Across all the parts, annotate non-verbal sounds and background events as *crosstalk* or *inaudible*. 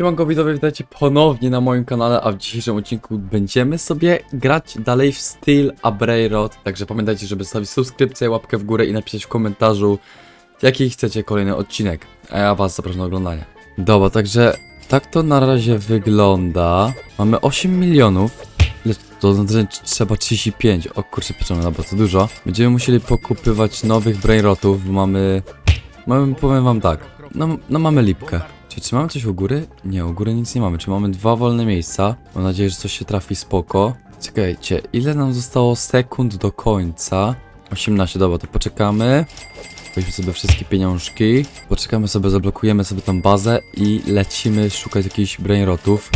Siemanko widzowie, witajcie ponownie na moim kanale, a w dzisiejszym odcinku będziemy sobie grać dalej w Steel Abrairod. Także pamiętajcie, żeby zostawić subskrypcję, łapkę w górę i napisać w komentarzu, jaki chcecie kolejny odcinek. A ja was zapraszam do oglądania. Dobra, także tak to na razie wygląda. Mamy 8 milionów. Ile to wręcz trzeba 35. O kurczę, pieczone, dobra, to dużo. Będziemy musieli pokupywać nowych brainrotów, bo mamy... Mamy, powiem wam tak, no, no mamy lipkę. Czy, mamy coś u góry? Nie, u góry nic nie mamy. Czy mamy dwa wolne miejsca? Mam nadzieję, że coś się trafi spoko. Czekajcie, ile nam zostało sekund do końca? 18, dobra, to poczekamy. Weźmy sobie wszystkie pieniążki. Poczekamy sobie, zablokujemy sobie tą bazę i lecimy szukać jakichś brainrotów.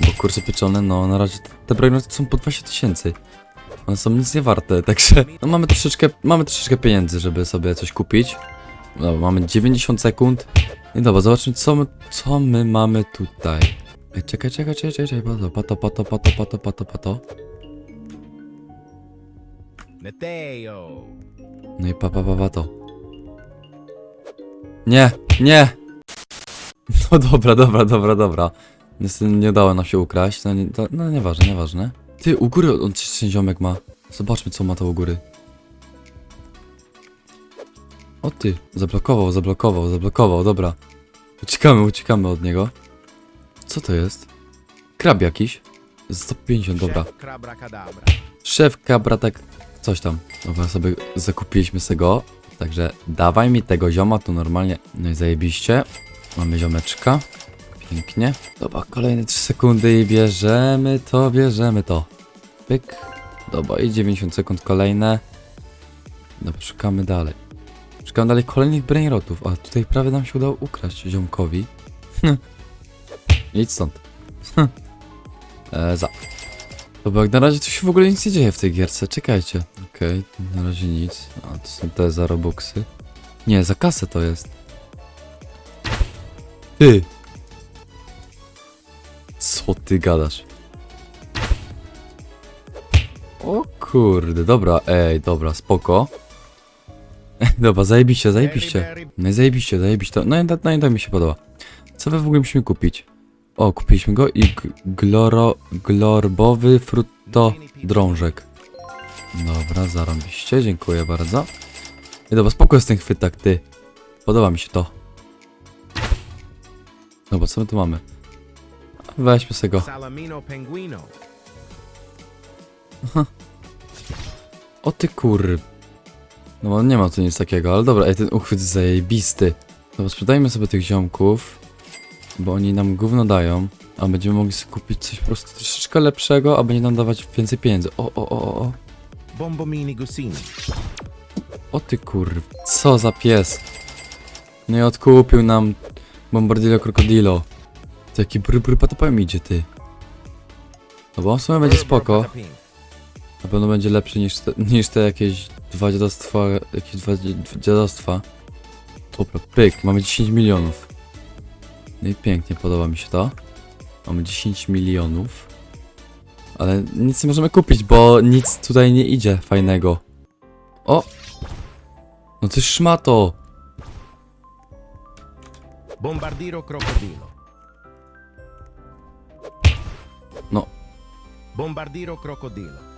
Bo kurczę pieczone, no na razie te- te brainroty są po 20 tysięcy. One są nic nie warte, *laughs* także no mamy troszeczkę, mamy troszeczkę pieniędzy, żeby sobie coś kupić. Dobra, mamy 90 sekund. I dobra, zobaczmy co my, co my mamy tutaj. Ej, czekaj, czekaj, czekaj, czekaj, pato, pato, pato, pato, pato, pato, pato. Matteo. No i pa, pa, pa, pato. Nie, nie! *laughs* No dobra, dobra, dobra, dobra. Niestety nie udało nam się ukraść, no, nie, to, no nieważne, nieważne. Ty, u góry on coś ten ziomek ma. Zobaczmy co ma to u góry. O ty, zablokował, zablokował, zablokował, dobra. Uciekamy, uciekamy od niego. Co to jest? Krab jakiś. 150, dobra. Szef kabratek, coś tam. Dobra, sobie zakupiliśmy z tego. Także dawaj mi tego zioma tu normalnie. No i zajebiście. Mamy ziomeczka. Pięknie. Dobra, kolejne 3 sekundy i bierzemy to, bierzemy to. Pyk. Dobra, i 90 sekund kolejne. Dobra, szukamy dalej. Szukamy dalej kolejnych brainrotów, a tutaj prawie nam się udało ukraść ziomkowi. Idź stąd. e, za. Dobra, jak na razie to się w ogóle nic nie dzieje w tej gierce, czekajcie. Okej, na razie nic. A, to są te za robuxy. Nie, za kasę to jest. Ty! Co ty gadasz? O kurde, dobra, ej, dobra, spoko. Dobra, zajebiście, zajebiście. No i zajebiście, zajebiście. No i, no i to mi się podoba. Co wy w ogóle musimy kupić? O, kupiliśmy go i gloro, glorbowy frutto drążek. Dobra, zarobiście, dziękuję bardzo. I dobra, spoko jest ten chwytak, ty. Podoba mi się to. Dobra, co my tu mamy? Weźmy sobie go. Penguino. O ty kur... No bo nie ma tu nic takiego, ale dobra, ej, ten uchwyt jest zajebisty. Dobra, sprzedajmy sobie tych ziomków, bo oni nam gówno dają, a będziemy mogli sobie kupić coś po prostu troszeczkę lepszego, a będzie nam dawać więcej pieniędzy. O, o, o, o, o. Bombomini Gusini. O ty kur... Co za pies. No i odkupił nam Bombardillo Crocodilo. To jaki bry patopem idzie, ty. No bo on w sumie będzie spoko. Na pewno będzie lepszy niż te, niż te jakieś dwa dziadostwa, jakieś dwa dziadostwa. Dobra, pyk, mamy 10 milionów. No i pięknie, podoba mi się to. Mamy 10 milionów. Ale nic nie możemy kupić, bo nic tutaj nie idzie fajnego. O! No ty szmato! Bombardiro Crocodilo. No. Bombardiro Crocodilo.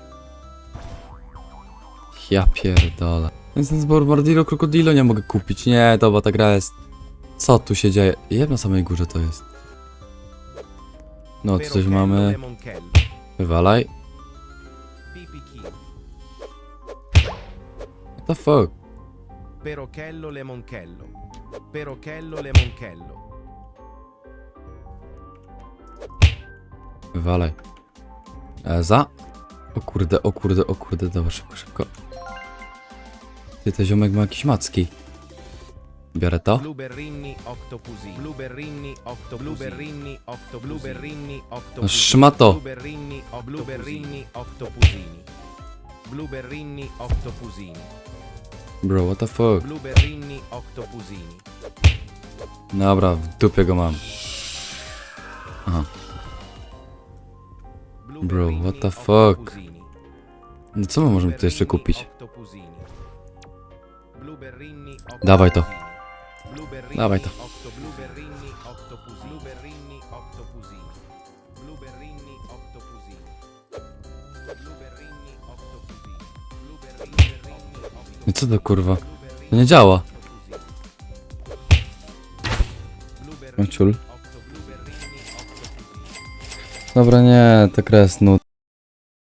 Ja pierdolę. Więc ten Bombardiro Crocodilo nie mogę kupić. Nie, dobra, ta gra jest... Co tu się dzieje? Jeb na samej górze to jest. No, tu coś mamy. Wywalaj. What the fuck? Perochello Lemoncello. Wywalaj. Eza. O kurde, o kurde, o kurde, dobra, szybko, szybko. Ty, ten ziomek ma jakieś macki. Biorę to. No szmato. Bro, what the fuck? Dobra, w dupie go mam. Aha. Bro, what the fuck? No co my możemy tu jeszcze kupić? Dawaj to. Dawaj to. No co to kurwa? To nie działa. No ciul. Dobra, nie, ta gra jest nud.